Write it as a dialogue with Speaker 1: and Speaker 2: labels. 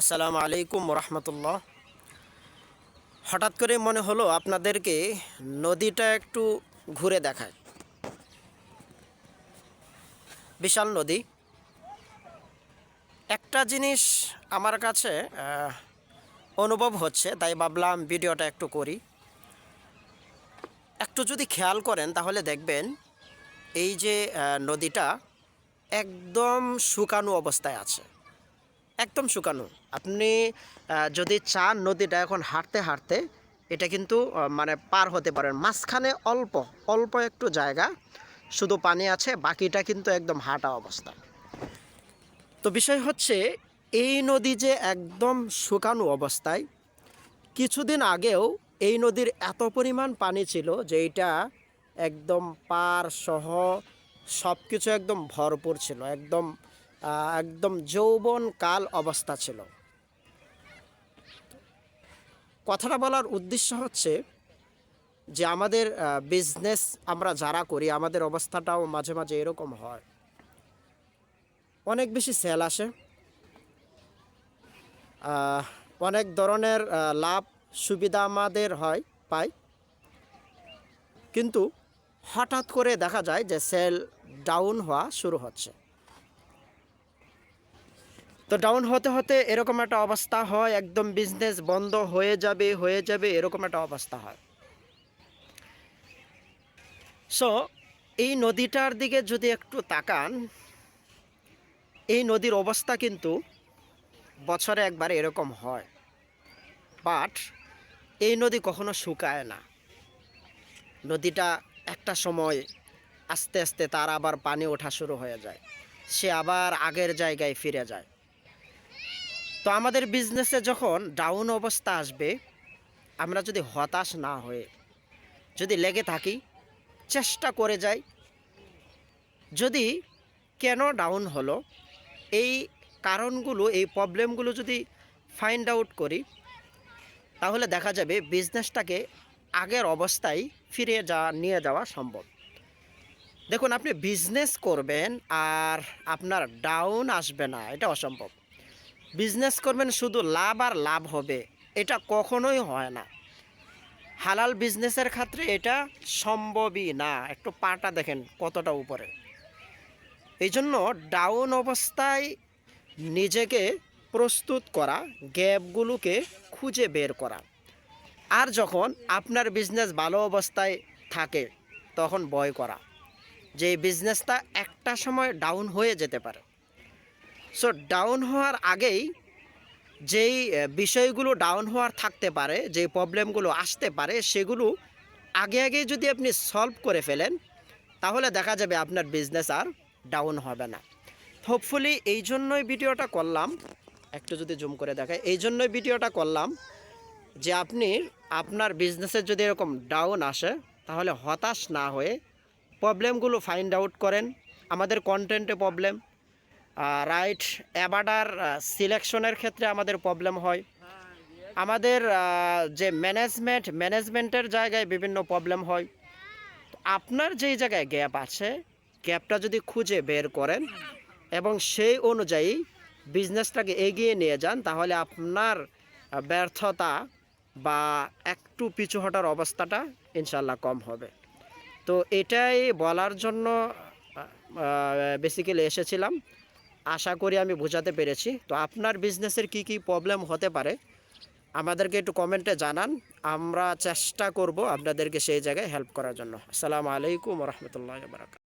Speaker 1: আসসালামু আলাইকুম রহমতুল্লাহ হঠাৎ করে মনে হলো আপনাদেরকে নদীটা একটু ঘুরে দেখায়। বিশাল নদী। একটা জিনিস আমার কাছে অনুভব হচ্ছে, তাই ভাবলাম ভিডিওটা একটু করি। একটু যদি খেয়াল করেন তাহলে দেখবেন, এই যে নদীটা একদম শুকানো অবস্থায় আছে। একদম শুকানো। আপনি যদি চান নদীটা এখন হাঁটতে হাঁটতে, এটা কিন্তু মানে পার হতে পারেন। মাঝখানে অল্প অল্প একটু জায়গা, শুধু পানি আছে, বাকিটা কিন্তু একদম হাঁটা অবস্থা। তো বিষয় হচ্ছে, এই নদী যে একদম শুকানো অবস্থায়, কিছুদিন আগেও এই নদীর এত পরিমাণ পানি ছিল যে এটা একদম পার সহ সব কিছু একদম ভরপুর ছিল, একদম একদম যৌবন কাল অবস্থা ছিল। কথাটা বলার উদ্দেশ্য হচ্ছে যে আমাদের বিজনেস আমরা যারা করি, আমাদের অবস্থাটাও মাঝে মাঝে এরকম হয়। অনেক বেশি সেল আসে। অনেক ধরনের লাভ সুবিধা আমাদের হয়, পাই। কিন্তু হঠাৎ করে দেখা যায় যে সেল ডাউন হওয়া শুরু হচ্ছে। তো ডাউন হতে হতে এরকম একটা অবস্থা হয়, একদম বিজনেস বন্ধ হয়ে যাবে হয়ে যাবে, এরকম একটা অবস্থা হয়। সো এই নদীটার দিকে যদি একটু তাকান, এই নদীর অবস্থা কিন্তু বছরে একবার এরকম হয়। বাট এই নদী কখনো শুকায় না। নদীটা একটা সময় আস্তে আস্তে তার আবার পানি ওঠা শুরু হয়ে যায়। সে আবার আগের জায়গায় ফিরে যায়। তো আমাদের বিজনেসে যখন ডাউন অবস্থা আসবে, আমরা যদি হতাশ না হয়ে, যদি লেগে থাকি, চেষ্টা করে যাই, যদি কেন ডাউন হলো, এই কারণগুলো, এই প্রবলেমগুলো যদি ফাইন্ড আউট করি, তাহলে দেখা যাবে বিজনেসটাকে আগের অবস্থায় ফিরে যা, নিয়ে যাওয়া সম্ভব। দেখুন, আপনি বিজনেস করবেন আর আপনার ডাউন আসবে না, এটা অসম্ভব। বিজনেস করবেন, শুধু লাভ আর লাভ হবে। এটা কখনোই হয় না। হালাল বিজনেসের ক্ষেত্রে এটা সম্ভবই না। একটু পাটা দেখেন কতটা উপরে। এই জন্য ডাউন অবস্থায় নিজেকে প্রস্তুত করা, গ্যাপগুলোকে খুঁজে বের করা। আর যখন আপনার বিজনেস ভালো অবস্থায় থাকে, তখন বয় করা। যে বিজনেসটা একটা সময় ডাউন হয়ে যেতে পারে। সো ডাউন হওয়ার আগেই যেই বিষয়গুলো ডাউন হওয়ার থাকতে পারে যে প্রবলেমগুলো আসতে পারে, সেগুলো আগে আগে যদি আপনি সলভ করে ফেলেন, তাহলে দেখা যাবে আপনার বিজনেস আর ডাউন হবে না। হোপফুলি এই জন্যই ভিডিওটা করলাম। একটু যদি জুম করে দেখায় এই জন্যই ভিডিওটা করলাম যে আপনি, আপনার বিজনেসের যদি এরকম ডাউন আসে, তাহলে হতাশ না হয়ে প্রবলেমগুলো ফাইন্ড আউট করেন। আমাদের কন্টেন্টে প্রবলেম রাইট অ্যাবাডার সিলেকশনের ক্ষেত্রে আমাদের প্রবলেম হয়। আমাদের যে ম্যানেজমেন্ট ম্যানেজমেন্টের জায়গায় বিভিন্ন প্রবলেম হয়। আপনার যেই জায়গায় গ্যাপ আছে গ্যাপটা যদি খুঁজে বের করেন এবং সেই অনুযায়ী বিজনেসটাকে এগিয়ে নিয়ে যান, তাহলে আপনার ব্যর্থতা বা একটু পিছু হটার অবস্থাটা ইনশাল্লাহ কম হবে। তো এটাই বলার জন্য বেসিক্যালি এসেছিলাম। আশা করি আমি বোঝাতে পেরেছি। তো আপনার বিজনেসের কি কি প্রবলেম হতে পারে, আমাদেরকে একটু কমেন্টে জানান। আমরা চেষ্টা করব আপনাদেরকে সেই জায়গায় হেল্প করার জন্য। আসসালামু আলাইকুম রহমতুল্লাহ বারাকাত